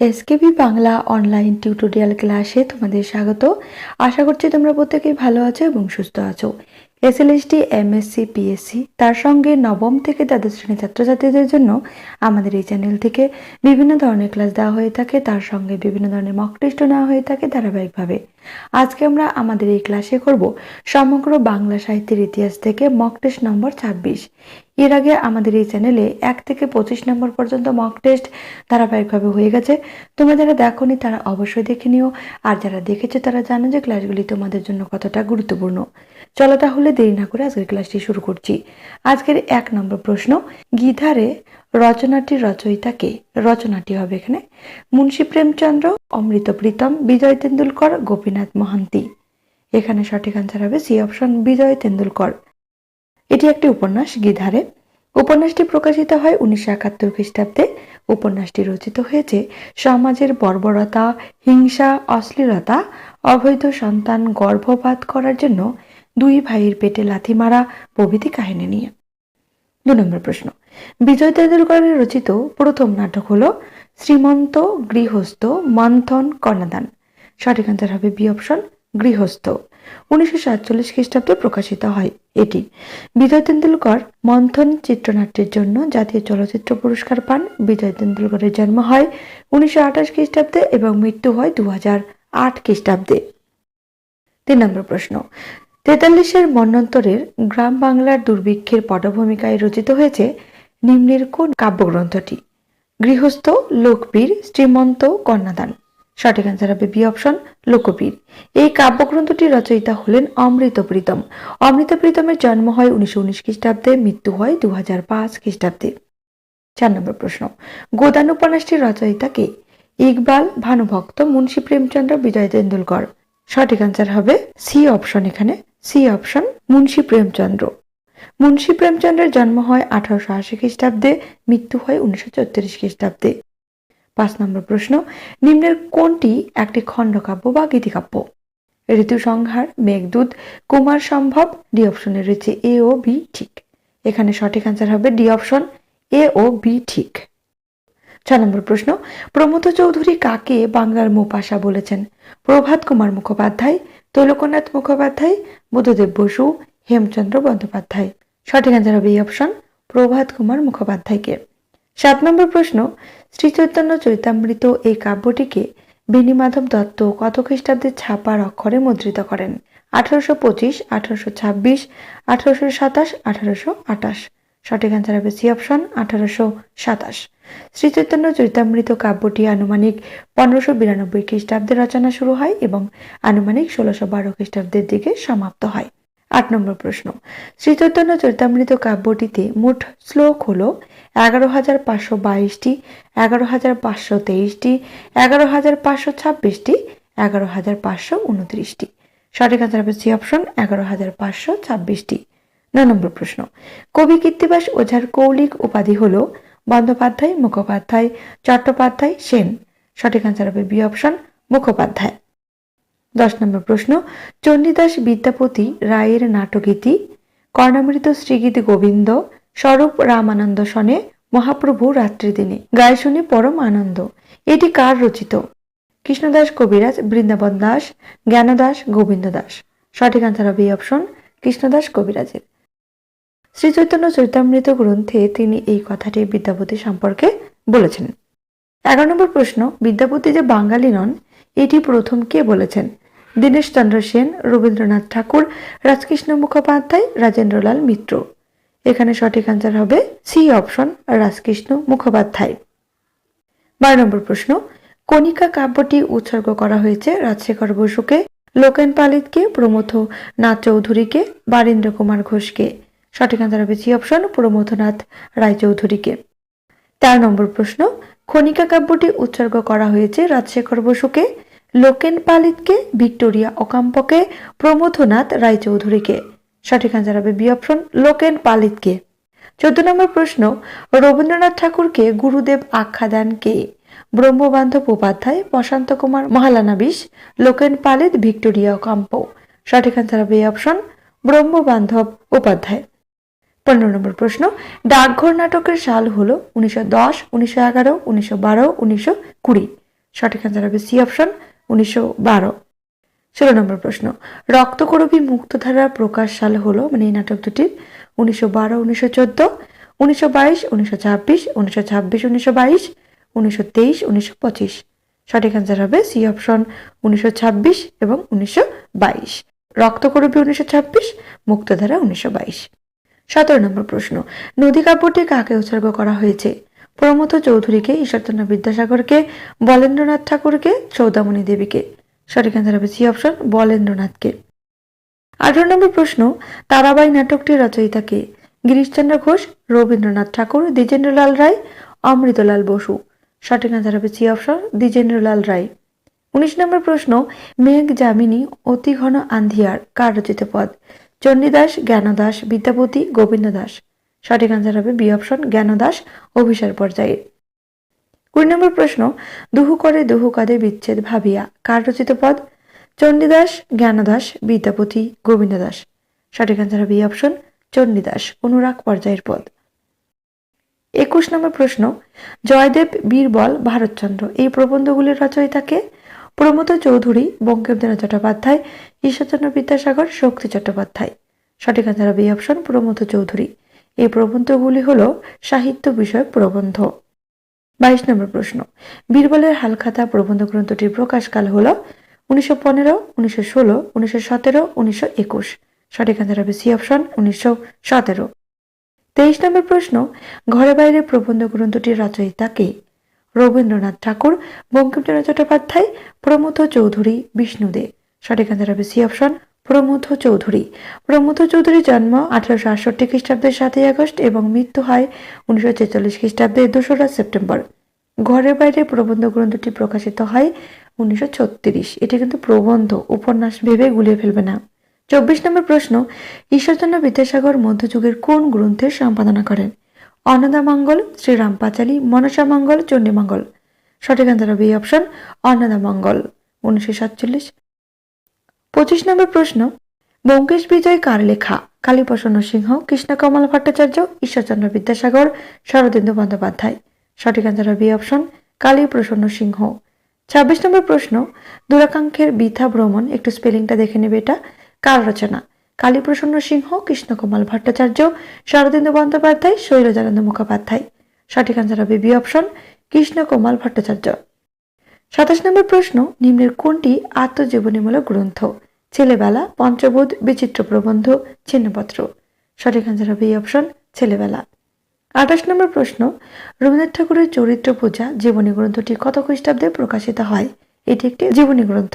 SKB Bangla online tutorial ক্লাসে তোমাদের স্বাগত। আশা করছি তোমরা প্রত্যেকেই ভালো আছো এবং সুস্থ আছো। এসএলএসটি, এমএসসি, পিএসসি, তার সঙ্গে নবম থেকে দ্বাদশ শ্রেণির ছাত্রছাত্রীদের জন্য আমাদের এই চ্যানেল থেকে বিভিন্ন ধরনের ক্লাস দেওয়া হয়ে থাকে। তার সঙ্গে বিভিন্ন ধরনের মক টেস্টও নেওয়া হয়ে থাকে ধারাবাহিকভাবে। আজকে আমরা আমাদের এই ক্লাসে করব সমগ্র বাংলা সাহিত্যের ইতিহাস থেকে মক টেস্ট নম্বর ছাব্বিশ। এর আগে আমাদের এই চ্যানেলে এক থেকে পঁচিশ নম্বর পর্যন্ত মক টেস্ট ধারাবাহিকভাবে হয়ে গেছে। তোমরা যারা দেখোনি, তারা অবশ্যই দেখে নিও। আর যারা দেখেছ, তারা জানো যে ক্লাসগুলি তোমাদের জন্য কতটা গুরুত্বপূর্ণ। চলো তাহলে দেরি না করে আজকের ক্লাসটি শুরু করছি। আজকের এক নম্বর প্রশ্ন, গীধারে রচনাটির রচয়িতা কে রচনাটি হবে এখানে, মুন্সী প্রেমচন্দ্র, অমৃত প্রীতম, বিজয় তেন্ডুলকর, গোপীনাথ মহান্তি। এখানে সঠিক আনসার হবে সি অপশন বিজয় তেন্ডুলকর। এটি একটি উপন্যাস, গীধারে। উপন্যাসটি প্রকাশিত হয় উনিশশো একাত্তর খ্রিস্টাব্দে। উপন্যাসটি রচিত হয়েছে সমাজের বর্বরতা, হিংসা, অশ্লীলতা, অবৈধ সন্তান গর্ভপাত করার জন্য দুই ভাইয়ের পেটে লাথি মারা প্রভৃতি কাহিনী নিয়ে। দু নম্বর প্রশ্ন। বিজয় তেন্ডুলকরের রচিত প্রথম নাটক হল শ্রীমন্ত গৃহস্থ মন্থন কর্ণাদান সঠিক আনসার হবে বি অপশন গৃহস্থ। উনিশশো সাতচল্লিশ খ্রিস্টাব্দে প্রকাশিত হয় এটি। বিজয় তেন্ডুলকর মন্থন চিত্রনাট্যের জন্য জাতীয় চলচ্চিত্র পুরস্কার পান। বিজয় তেন্ডুলকরের জন্ম হয় উনিশশো আঠাশ খ্রিস্টাব্দে এবং মৃত্যু হয় দু হাজার আট খ্রিস্টাব্দে। তিন নম্বর প্রশ্ন। তেতাল্লিশের মন্বন্তরের গ্রাম বাংলার দুর্ভিক্ষের পটভূমিকায় রচিত হয়েছে নিম্নের কোন কাব্যগ্রন্থটি? গৃহস্থ, লোকবীর, শ্রীমন্ত, কন্যাদান। সঠিক অ্যান্সার হবে বি অপশন, লোকবীর। এই কাব্যগ্রন্থটির রচয়িতা হলেন অমৃত প্রীতম। অমৃত প্রীতমের জন্ম হয় উনিশশো উনিশ খ্রিস্টাব্দে, মৃত্যু হয় দু হাজার পাঁচ খ্রিস্টাব্দে। চার নম্বর প্রশ্ন। গোদান উপন্যাসটির রচয়িতা কে? ইকবাল ভানুভক্ত মুন্সী প্রেমচন্দ্র বিজয় তেন্ডুলকর। সঠিক অ্যান্সার হবে সি অপশন এখানে সি অপশন, মুন্সী প্রেমচন্দ্র। মুন্সী প্রেমচন্দ্রের জন্ম হয় আঠারোশো আশি খ্রিস্টাব্দে, মৃত্যু হয় উনিশশো চৌত্রিশ খ্রিস্টাব্দে। পাঁচ নম্বর প্রশ্ন, নিম্নের কোনটি একটি খণ্ডকাব্য বা গীতিকাব্য? ঋতু সংহার মেঘদূত কুমার সম্ভব, ডি অপশনে রয়েছে এ ও বি ঠিক। এখানে সঠিক অ্যান্সার হবে ডি অপশন, এ ও বি ঠিক। ছ নম্বর প্রশ্ন প্রমথ চৌধুরী কাকে বাংলার মুপাশা বলেছেন? প্রভাত কুমার মুখোপাধ্যায় তৈলকনাথ মুখোপাধ্যায়, বুদ্ধদেব বসু, হেমচন্দ্র বন্দ্যোপাধ্যায়। সঠিক অ্যান্সার হবে এই অপশন প্রভাত কুমার মুখোপাধ্যায়কে। সাত নম্বর প্রশ্ন, শ্রী চৈতন্য চৈতামৃত এই কাব্যটিকে বেণীমাধব দত্ত কত খ্রিস্টাব্দে ছাপার অক্ষরে মুদ্রিত করেন? আঠারোশো পঁচিশ, আঠারোশো ছাব্বিশ, আঠারোশো সাতাশ, আঠারোশো আটাশ সঠিক অ্যান্সার হবে সি অপশন আঠারোশো সাতাশ। শ্রী চৈতন্য চৈতামৃত কাব্যটি আনুমানিক পনেরোশো বিরানব্বই খ্রিস্টাব্দে রচনা শুরু হয় এবং আনুমানিক ষোলোশো বারো খ্রিস্টাব্দের দিকে সমাপ্ত হয়। আট নম্বর প্রশ্ন। শ্রী চৈতন্য চৈতামৃত কাব্যটিতে মোট শ্লোক হল এগারো হাজার পাঁচশো বাইশটি, এগারো হাজার পাঁচশো তেইশটি, এগারো হাজার পাঁচশো ছাব্বিশটি, এগারো হাজার পাঁচশো উনত্রিশটি। সঠিক আনসার হবে সি অপশন এগারো হাজার পাঁচশো ছাব্বিশটি। নয় নম্বর প্রশ্ন। কবি কীর্তিবাস ওঝার কৌলিক উপাধি হল বন্দ্যোপাধ্যায়, মুখোপাধ্যায়, চট্টোপাধ্যায়, সেন। সঠিক আনসার হবে বি অপশন মুখোপাধ্যায়। দশ নম্বর প্রশ্ন, চণ্ডীদাস বিদ্যাপতি রায়ের নাটকীতি কর্ণামৃত শ্রীগীত গোবিন্দ, স্বরূপ রামানন্দ সনে, মহাপ্রভু রাত্রিদিনে গায়ে শুনে পরম আনন্দ। এটি কার রচিত? কৃষ্ণদাস কবিরাজ, বৃন্দাবন দাস, জ্ঞানদাস গোবিন্দ দাস। সঠিক আনসার হবে এই অপশন কৃষ্ণদাস কবিরাজের। শ্রী চৈতন্য চৈতামৃত গ্রন্থে তিনি এই কথাটি বিদ্যাপতি সম্পর্কে বলেছেন। এগারো নম্বর প্রশ্ন, বিদ্যাপতি যে বাঙালি নন, এটি প্রথম কে বলেছেন? দীনেশচন্দ্র সেন, রবীন্দ্রনাথ ঠাকুর, রাজকৃষ্ণ মুখোপাধ্যায়, রাজেন্দ্রলাল মিত্র। এখানে সঠিক আনসার হবে সি অপশন, রাজকৃষ্ণ মুখোপাধ্যায়। বারো নম্বর প্রশ্ন, কণিকা কাব্যটি উৎসর্গ করা হয়েছে রাজশেখর বসুকে, লোকেন পালিতকে, প্রমথ নাথ চৌধুরীকে, বারীন্দ্র কুমার ঘোষকে। সঠিক আনসার হবে সি অপশন প্রমথনাথ রায়চৌধুরীকে। তেরো নম্বর প্রশ্ন, খনিকা কাব্যটি উৎসর্গ করা হয়েছে রাজশেখর বসুকে, লোকেন পালিতকে, ভিক্টোরিয়া ওকাম্পকে প্রমথনাথ রায়চৌধুরীকে। সঠিক আনসার হবে বি অপশন, লোকেন পালিতকে। চোদ্দ নম্বর প্রশ্ন, রবীন্দ্রনাথ ঠাকুরকে গুরুদেব আখ্যা দেন কে? ব্রহ্মবান্ধব উপাধ্যায়, প্রশান্ত কুমার মহালানাবিশ, লোকেন পালিত, ভিক্টোরিয়া ওকাম্প। সঠিক আনসার হবে এই অপশন, ব্রহ্মবান্ধব উপাধ্যায়। পনেরো নম্বর প্রশ্ন, ডাকঘর নাটকের সাল হলো উনিশশো দশ, উনিশশো এগারো, উনিশশো বারো, উনিশশো কুড়ি। সঠিক অ্যান্সার হবে সি অপশন উনিশশো বারো। ষোলো নম্বর প্রশ্ন, রক্তকরবী মুক্তধারা প্রকাশ সাল হলো মানে এই নাটক দুটির, উনিশশো বারো, উনিশশো চোদ্দ, উনিশশো বাইশ, উনিশশো ছাব্বিশ উনিশশো ছাব্বিশ, উনিশশো বাইশ, উনিশশো তেইশ, উনিশশো পঁচিশ। সঠিক অ্যান্সার হবে সি অপশন উনিশশো ছাব্বিশ এবং উনিশশো বাইশ। রক্তকরবী উনিশশো ছাব্বিশ, মুক্তধারা উনিশশো বাইশ। সতেরো নম্বর প্রশ্ন, নদী কাব্যটি কাকে উৎসর্গ করা হয়েছে? প্রমথ চৌধুরীকে, ঈশ্বরচন্দ্র বিদ্যাসাগরকে, বলেন্দ্রনাথ ঠাকুরকে সৌদামণি দেবীকে? সঠিক অ্যান্সার হবে সি অপশন বলেন্দ্রনাথকে। আঠারো নম্বর প্রশ্ন, তারাবাই নাটকটির রচয়িতাকে গিরিশচন্দ্র ঘোষ, রবীন্দ্রনাথ ঠাকুর, দ্বিজেন্দ্রলাল রায়, অমৃতলাল বসু। সঠিক অ্যান্সার হবে সি অপশন দ্বিজেন্দ্রলাল রায়। উনিশ নম্বর প্রশ্ন, মেঘ যামিনী অতি ঘন আন্ধিয়ার কার রচিত পদ? চণ্ডীদাস, জ্ঞানদাস, বিদ্যাপতি গোবিন্দ দাস সঠিক অ্যান্সার হবে বি অপশন জ্ঞানদাস, অভিসার পর্যায়ে কুড়ি নম্বর প্রশ্ন, দুহু করে দুহু কাঁধে বিচ্ছেদ ভাবিয়া? কার রচিত পদ? চণ্ডীদাস, জ্ঞানদাস, বিদ্যাপতি গোবিন্দ দাস সঠিক অ্যান্সার হবে অপশন চণ্ডীদাস, অনুরাগ পর্যায়ের পদ। একুশ নম্বর প্রশ্ন, জয়দেব, বীরবল, ভারতচন্দ্র, এই প্রবন্ধগুলির রচয়িতাকে প্রমোদ চৌধুরী বঙ্কিমচন্দ্র চট্টোপাধ্যায়, ঈশ্বরচন্দ্র বিদ্যাসাগর, শক্তি চট্টোপাধ্যায়। সঠিক অ্যান্সার হবে অপশন প্রমোদ চৌধুরী। এই প্রবন্ধগুলি হল সাহিত্য বিষয়ক প্রবন্ধ। বাইশ নম্বর প্রশ্ন। বীরবলের হালখাতা প্রবন্ধ গ্রন্থটির প্রকাশকাল হল উনিশশো পনেরো, উনিশশো ষোলো, উনিশশো সতেরো, উনিশশো একুশ। সঠিক অ্যান্সার হবে সি অপশন উনিশশো সতেরো। তেইশ নম্বর প্রশ্ন। ঘরে বাইরে প্রবন্ধ গ্রন্থটির রচয়িতা কে? রবীন্দ্রনাথ ঠাকুর, বঙ্কিমচন্দ্র চট্টোপাধ্যায় প্রমথ চৌধুরী, বিষ্ণুদে। সঠিক অ্যান্সার হবে সি অপশন প্রমথ চৌধুরী। প্রমথ চৌধুরীর জন্ম আঠারোশো আটষট্টি খ্রিস্টাব্দের সাতই আগস্ট এবং মৃত্যু হয় উনিশশো ছেচল্লিশ খ্রিস্টাব্দের দোসরা সেপ্টেম্বর। ঘরের বাইরে প্রবন্ধ গ্রন্থটি প্রকাশিত হয় উনিশশো ছত্রিশ। এটি কিন্তু প্রবন্ধ, উপন্যাস ভেবে গুলিয়ে ফেলবে না। চব্বিশ নম্বর প্রশ্ন, ঈশ্বরচন্দ্র বিদ্যাসাগর মধ্যযুগের কোন গ্রন্থের সম্পাদনা করেন? অন্নদা মঙ্গল শ্রীরাম পাঁচালী, মনসা মঙ্গল চণ্ডীমঙ্গল সঠিক অ্যান্সার হবে এই অপশন অন্নদা মঙ্গল, উনিশশো সাতচল্লিশ। পঁচিশ নম্বর প্রশ্ন, ব্যোমকেশ বিজয় কার লেখা? কালীপ্রসন্ন সিংহ, কৃষ্ণকমল ভট্টাচার্য, ঈশ্বরচন্দ্র বিদ্যাসাগর, শরদেন্দু বন্দ্যোপাধ্যায়। সঠিক অ্যান্সার হবে অপশন কালীপ্রসন্ন সিংহ। ছাব্বিশ নম্বর প্রশ্ন, দুরাকাঙ্ক্ষের বৃথা ভ্রমণ, একটু স্পেলিংটা দেখে নেবে এটা। কার রচনা? কালীপ্রসন্ন সিংহ কৃষ্ণকুমার ভট্টাচার্য, শরদিন্দু বন্দ্যোপাধ্যায়, শৈলজানন্দ মুখোপাধ্যায়। সঠিক অ্যান্সার হবে বি অপশন কৃষ্ণকুমার ভট্টাচার্য। সাতাশ নম্বর প্রশ্ন, নিম্নের কোনটি আত্মজীবনীমূলক গ্রন্থ? ছেলেবেলা, পঞ্চবোধ, বিচিত্র প্রবন্ধ, ছিন্নপত্র। সঠিক অ্যান্সার হবে এই অপশন ছেলেবেলা। আঠাশ নম্বর প্রশ্ন, রবীন্দ্রনাথ ঠাকুরের চরিত্র পূজা জীবনী গ্রন্থটি কত খ্রিস্টাব্দে প্রকাশিত হয়? এটি একটি জীবনী গ্রন্থ।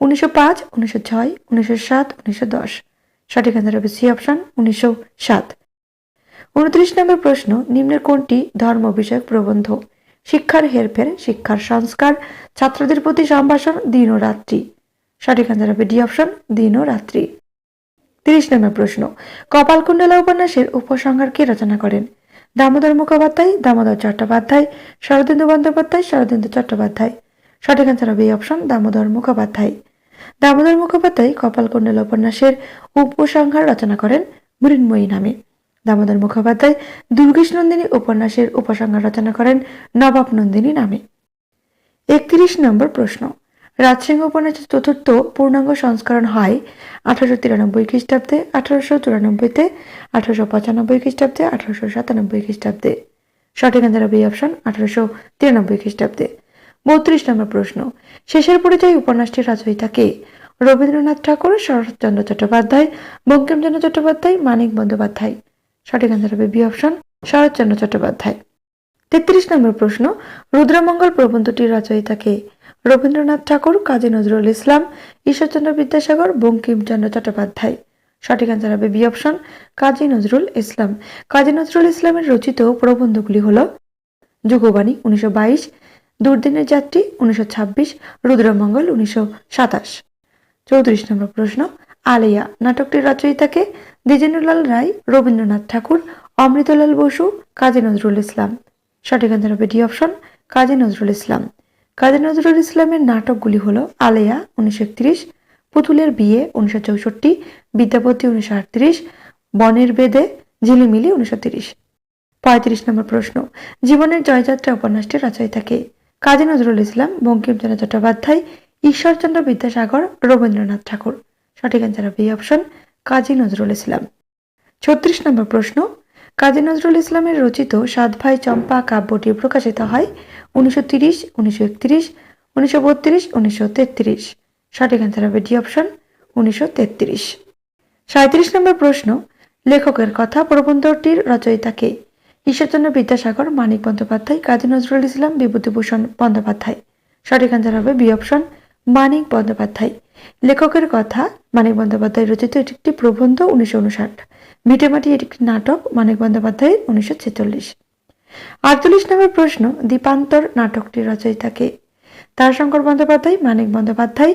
উনিশশো পাঁচ, উনিশশো ছয়, উনিশশো সাত, উনিশশো দশ। সঠিক অ্যান্সার হবে সি অপশন উনিশশো সাত। উনত্রিশ নম্বর প্রশ্ন, নিম্নের কোনটি ধর্ম বিষয়ক প্রবন্ধ? শিক্ষার হেরফের, শিক্ষার সংস্কার, ছাত্রদের প্রতি সম্ভাষণ, দিন ও রাত্রি। সঠিক অ্যান্সার হবে ডি অপশন দিন ও রাত্রি। তিরিশ নম্বর প্রশ্ন, কপালকুণ্ডলা উপন্যাসের উপসংহার কে রচনা করেন? দামোদর মুখোপাধ্যায়, দামোদর চট্টোপাধ্যায়, শরদিন্দু বন্দ্যোপাধ্যায়, শরদিন্দু চট্টোপাধ্যায়। সঠিক অ্যান্সার হবে এই অপশন দামোদর মুখোপাধ্যায়। দামোদর মুখোপাধ্যায় কপালকুণ্ডলা উপন্যাসের উপসংহার রচনা করেন মৃন্ময়ী নামে। দামোদর মুখোপাধ্যায় দুর্গেশ নন্দিনী উপন্যাসের উপসংহার রচনা করেন নবাব নন্দিনী নামে। একত্রিশ নম্বর প্রশ্ন। রাজসিংহ উপন্যাসের চতুর্থ পূর্ণাঙ্গ সংস্করণ হয় আঠারোশো তিরানব্বই খ্রিস্টাব্দে, আঠারোশো চুরানব্বইতে আঠারোশো পঁচানব্বই খ্রিস্টাব্দে, আঠারোশো সাতানব্বই খ্রিস্টাব্দে। সঠিক অপশন আঠারোশো তিরানব্বই খ্রিস্টাব্দে। বত্রিশ নম্বর প্রশ্ন। শেষের পরিচয় উপন্যাসটির রচয়িতা কে? রবীন্দ্রনাথ ঠাকুর, শরৎচন্দ্র চট্টোপাধ্যায়, বঙ্কিমচন্দ্র চট্টোপাধ্যায়, মানিক বন্দ্যোপাধ্যায়। সঠিক অ্যান্সার হবে বি অপশন শরৎচন্দ্র চট্টোপাধ্যায়। তেত্রিশ নম্বর প্রশ্ন, রুদ্রমঙ্গল প্রবন্ধটির রচয়িতা কে? রবীন্দ্রনাথ ঠাকুর, কাজী নজরুল ইসলাম, ঈশ্বরচন্দ্র বিদ্যাসাগর, বঙ্কিমচন্দ্র চট্টোপাধ্যায়। সঠিক অ্যান্সার হবে বি অপশন কাজী নজরুল ইসলাম। কাজী নজরুল ইসলামের রচিত প্রবন্ধগুলি হল যুগবাণী উনিশশো বাইশ দুর্দিনের যাত্রী উনিশশো ছাব্বিশ, রুদ্রমঙ্গল উনিশশো সাতাশ। চৌত্রিশ নম্বর প্রশ্ন, আলিয়া নাটকটির রচয়িতাকে দ্বিজেন্দ্রলাল রায়, রবীন্দ্রনাথ ঠাকুর, অমৃতলাল বসু, কাজী নজরুল ইসলাম। সঠিক অ্যান্সার হবে ডি অপশন, কাজী নজরুল ইসলাম। কাজী নজরুল ইসলামের নাটকগুলি হলো আলেয়া উনিশশো একত্রিশ, পুতুলের বিয়ে উনিশশো চৌষট্টি, বিদ্যাপতি উনিশশো আটত্রিশ, বনের বেদে ঝিলিমিলি উনিশশো তিরিশ। পঁয়ত্রিশ নম্বর প্রশ্ন, জীবনের জয়যাত্রা উপন্যাসটির রচয়িতাকে কাজী নজরুল ইসলাম বঙ্কিমচন্দ্র চট্টোপাধ্যায়, ঈশ্বরচন্দ্র বিদ্যাসাগর, রবীন্দ্রনাথ ঠাকুর। সঠিক অ্যান্সার এই অপশন কাজী নজরুল ইসলাম। ছত্রিশ নম্বর প্রশ্ন, কাজী নজরুল ইসলামের রচিত সাত ভাই চম্পা কাব্যটি প্রকাশিত হয় উনিশশো তিরিশ, উনিশশো একত্রিশ, উনিশশো বত্রিশ, উনিশশো তেত্রিশ। সঠিক অ্যান্সার হবে ডি অপশন উনিশশো তেত্রিশ। সাঁত্রিশ নম্বর প্রশ্ন, লেখকের কথা প্রবন্ধটির রচয়িতাকে ঈশ্বরচন্দ্র বিদ্যাসাগর, মানিক বন্দ্যোপাধ্যায়, কাজী নজরুল ইসলাম, বিভূতিভূষণ বন্দ্যোপাধ্যায়। সঠিক অ্যান্সার হবে বি অপশন মানিক বন্দ্যোপাধ্যায়। লেখকের কথা, মানিক বন্দ্যোপাধ্যায় রচিত এটি একটি প্রবন্ধ উনিশশো উনষাট ভিটেমাটি এটি একটি নাটক, মানিক বন্দ্যোপাধ্যায়ের উনিশশো ছেচল্লিশ। আটচল্লিশ নম্বর প্রশ্ন, দীপান্তর নাটকটির রচয়িতাকে। তারশঙ্কর বন্দ্যোপাধ্যায়, মানিক বন্দ্যোপাধ্যায়,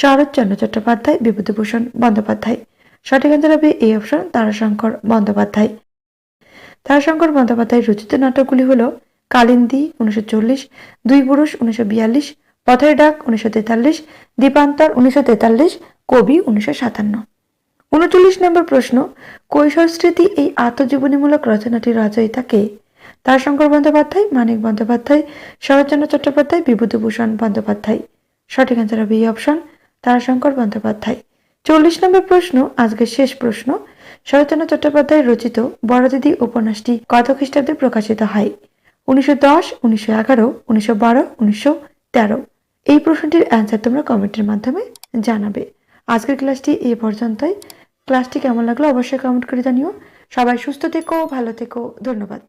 শরৎচন্দ্র চট্টোপাধ্যায়, বিভূতিভূষণ বন্দ্যোপাধ্যায়। সঠিক অ্যান্সার হবে এই অপশন তারাশঙ্কর বন্দ্যোপাধ্যায়। তারাশঙ্কর বন্দ্যোপাধ্যায়ের রচিত নাটকগুলি হল কালিন্দী উনিশশো চল্লিশ, দুই পুরুষ উনিশশো বিয়াল্লিশ, পথের ডাক উনিশশো তেতাল্লিশ, দীপান্তর উনিশশো তেতাল্লিশ, কবি উনিশশো সাতান্ন। উনচল্লিশ নম্বর প্রশ্ন, কৈশোর স্মৃতি এই আত্মজীবনীমূলক রচনাটির রচয়িতাকে তারশঙ্কর বন্দ্যোপাধ্যায়, মানিক বন্দ্যোপাধ্যায়, শরৎচন্দ্র চট্টোপাধ্যায়, বিভূতিভূষণ বন্দ্যোপাধ্যায়। সঠিক অ্যান্সার হবে এই অপশন তারাশঙ্কর বন্দ্যোপাধ্যায়। চল্লিশ নম্বর প্রশ্ন, আজকের শেষ প্রশ্ন শরৎচন্দ্র চট্টোপাধ্যায় রচিত বড়দিদি উপন্যাসটি কত খ্রিস্টাব্দে প্রকাশিত হয়? উনিশশো দশ, উনিশশো এগারো, উনিশশো বারো, উনিশশো তেরো। এই প্রশ্নটির অ্যান্সার তোমরা কমেন্টের মাধ্যমে জানাবে। আজকের ক্লাসটি এ পর্যন্তই। ক্লাসটি কেমন লাগল অবশ্যই কমেন্ট করে জানিও। সবাই সুস্থ থেকো, ভালো থেকো। ধন্যবাদ।